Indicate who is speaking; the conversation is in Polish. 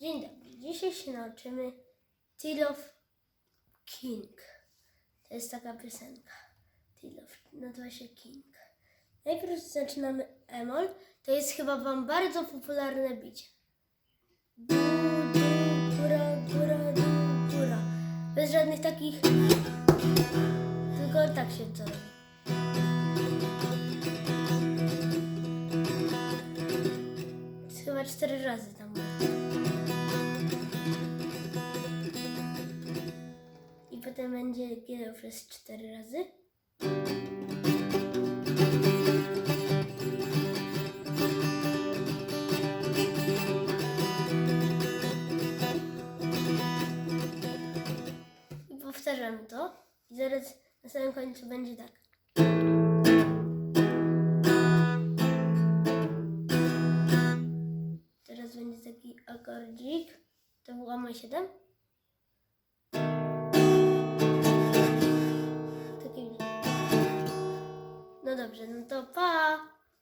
Speaker 1: Dzień dobry. Dzisiaj się nauczymy Till of King. To jest taka piosenka. Till of, nazywa się King. Najpierw zaczynamy Emol. To jest chyba Wam bardzo popularne bicie. Du, du, góra, góra, du, góra. Bez żadnych takich... Tylko tak się to robi. Chyba cztery razy tam było. Potem będzie G przez cztery razy. I powtarzam to. I zaraz na samym końcu będzie tak. Teraz będzie taki akordzik. To była ma 7. dobrze, no to pa!